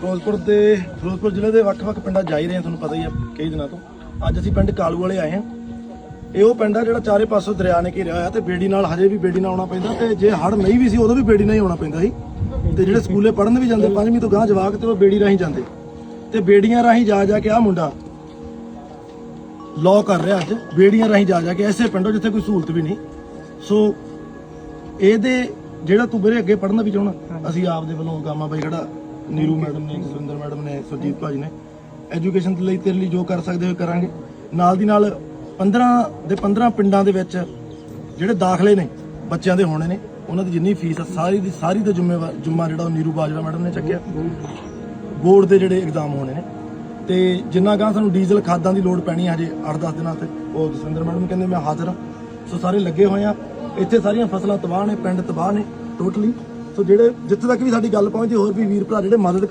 ਫਿਰੋਜ਼ਪੁਰ ਦੇ, ਫਿਰੋਜ਼ਪੁਰ ਜ਼ਿਲ੍ਹੇ ਦੇ ਵੱਖ-ਵੱਖ ਪਿੰਡਾਂ ਜਾ ਹੀ ਰਹੇ ਹਾਂ, ਤੁਹਾਨੂੰ ਪਤਾ ਹੀ ਆ ਕਈ ਦਿਨਾਂ ਤੋਂ। ਅੱਜ ਅਸੀਂ ਪਿੰਡ ਕਾਲੂ ਵਾਲੇ ਆਏ ਹਾਂ। ਇਹ ਉਹ ਪਿੰਡ ਆ ਜਿਹੜਾ ਚਾਰੇ ਪਾਸੋਂ ਦਰਿਆ ਨੇ ਘੇਰਿਆ ਹੋਇਆ ਤੇ ਬੇੜੀ ਨਾਲ ਹਜੇ ਵੀ ਬੇੜੀ ਨਾਲ ਆਉਣਾ ਪੈਂਦਾ ਤੇ ਜੇ ਹੜ ਨਹੀਂ ਵੀ ਸੀ ਉਦੋਂ ਵੀ ਬੇੜੀ ਨਾਲ ਹੀ ਆਉਣਾ ਪੈਂਦਾ ਸੀ। ਤੇ ਜਿਹੜੇ ਸਕੂਲੇ ਪੜ੍ਹਨ ਵੀ ਜਾਂਦੇ, ਪੰਜਵੀਂ ਤੋਂ ਗਾਂ ਜਵਾਕ ਤੇ ਉਹ ਬੇੜੀ ਰਾਹੀਂ ਜਾਂਦੇ। ਤੇ ਬੇੜੀਆਂ ਰਾਹੀਂ ਜਾ ਜਾ ਕੇ ਆ ਮੁੰਡਾ ਲੋ ਕਰ ਰਿਹਾ ਅੱਜ। ਬੇੜੀਆਂ ਰਾਹੀਂ ਜਾ ਜਾ ਕੇ ਐਸੇ ਪਿੰਡੋਂ ਜਿੱਥੇ ਕੋਈ ਸਹੂਲਤ ਵੀ ਨਹੀਂ। ਸੋ ਇਹਦੇ ਜਿਹੜਾ ਤੂੰ ਵੀਰੇ ਅੱਗੇ ਪੜਨਾ ਵੀ ਚਾਹਣਾ ਅਸੀਂ ਆਪ ਦੇ ਵੱਲੋਂ ਗਾਮਾ ਬਾਈ ਖੜਾ ਨੀਰੂ ਮੈਡਮ ਨੇ ਜਸਵਿੰਦਰ ਮੈਡਮ ਨੇ, ਸੁਰਜੀਤ ਭਾਜੀ ਨੇ। ਐਜੂਕੇਸ਼ਨ ਦੇ ਲਈ ਤੇਰੇ ਲਈ ਜੋ ਕਰ ਸਕਦੇ ਹੋ ਕਰਾਂਗੇ। ਨਾਲ ਦੀ ਨਾਲ 15 ਦੇ 15 ਪਿੰਡਾਂ ਦੇ ਵਿੱਚ ਜਿਹੜੇ ਦਾਖਲੇ ਨੇ, ਬੱਚਿਆਂ ਦੇ ਹੋਣੇ ਨੇ, ਉਹਨਾਂ ਦੀ ਜਿੰਨੀ ਫੀਸ ਆ, ਸਾਰੀ ਦੀ ਸਾਰੀ ਦਾ ਜ਼ਿੰਮੇਵਾਰ ਜ਼ਿੰਮਾ ਜਿਹੜਾ ਉਹ ਨੀਰੂ ਬਾਜਵਾ ਮੈਡਮ ਨੇ ਚੱਕਿਆ। ਬੋਰਡ ਦੇ ਜਿਹੜੇ ਐਗਜ਼ਾਮ ਹੋਣੇ ਨੇ। ਤੇ ਜਿੰਨਾ ਗਾਂ ਸਾਨੂੰ ਡੀਜ਼ਲ ਖਾਦਾਂ ਦੀ ਲੋੜ ਪੈਣੀ ਹੈ ਹਜੇ 8-10 ਦਿਨਾਂ ਤੇ, ਉਹ ਜਸਵਿੰਦਰ ਮੈਡਮ ਕਹਿੰਦੇ ਮੈਂ ਹਾਜ਼ਰ ਹਾਂ ਸੋ ਸਾਰੇ ਲੱਗੇ ਹੋਏ ਆ। ਇੱਥੇ ਸਾਰੀਆਂ ਫਸਲਾਂ ਤਬਾਹ ਨੇ, ਪਿੰਡ ਤਬਾਹ ਨੇ ਟੋਟਲੀ ਸੋ ਜਿਹੜੇ ਜਿੱਥੇ ਤੱਕ ਵੀ ਸਾਡੀ ਗੱਲ ਪਹੁੰਚਦੀ ਹੋਰ ਵੀ ਵੀਰ ਭਰਾ ਜਿਹੜੇ ਮਦਦ